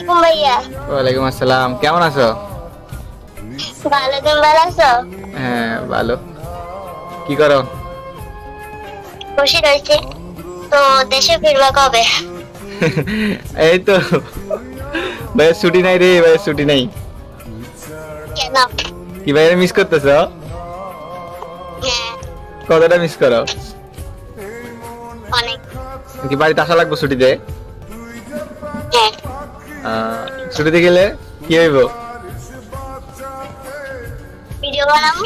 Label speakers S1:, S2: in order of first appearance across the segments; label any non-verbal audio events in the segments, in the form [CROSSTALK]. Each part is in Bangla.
S1: আলাইকুম ভাইয়া।
S2: ওয়ালাইকুম আসসালাম। কেমন আছো?
S1: ভালো তুমি ভালো আছো?
S2: হ্যাঁ ভালো। কি করো?
S1: খুশি রয়েছে। তো দেশে ফিরবা কবে? [LAUGHS]
S2: এই তো। ভাইয়ের ছুটি নাই রে ভাইয়ের ছুটি নাই।
S1: কেন?
S2: কি ভাইয়ের মিস করতেছ?
S1: হ্যাঁ।
S2: কতটা মিস করো?
S1: অনেক।
S2: কি বাড়িতে আসা লাগবো ছুটিতে?
S1: হ্যাঁ।
S2: ছুটিতে গেলে কি হইব?
S1: ভিডিও বানাবো?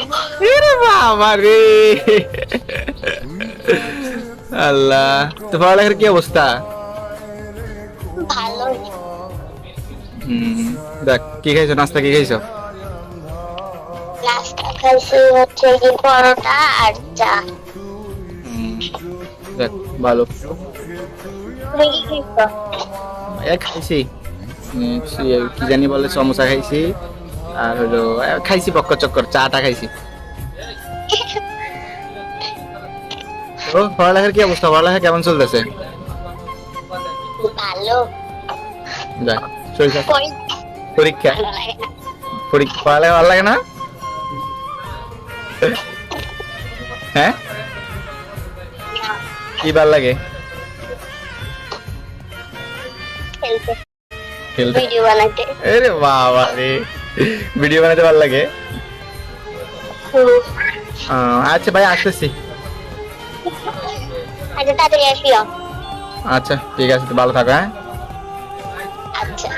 S2: বাবা রে। আল্লাহ তো পড়ালেখার কি অবস্থা?
S1: ভালো।
S2: দেখ কি খাইছো? নাস্তা কি খাইছো?
S1: নাস্তা খাইছি হচ্ছে কি পরোটা আর চা।
S2: দেখ ভালো।
S1: তুমি কি খাইছো।
S2: কি জানি বলে সমোসা খাইছি। আর হলো খাইছি পক্কর চক্কর চাটা খাইছি। তো পড়ালেখার কি অবস্থা? পড়ালেখা কেমন চলতেছে?
S1: ভালো। পরীক্ষা।
S2: পরীক্ষা পড়ালেখা ভালো লাগে না? হ্যাঁ? কি ভালো লাগে?
S1: খেলতে।
S2: খেলতে
S1: ভিডিও বানাইতে
S2: আরে বাবা রে। ভিডিও বানাতে ভালো লাগে? আচ্ছা ভাই আসতেছি।
S1: আচ্ছা তাড়াতাড়ি আসিও।
S2: আচ্ছা ঠিক আছে ভালো থাকো হ্যাঁ?
S1: আচ্ছা।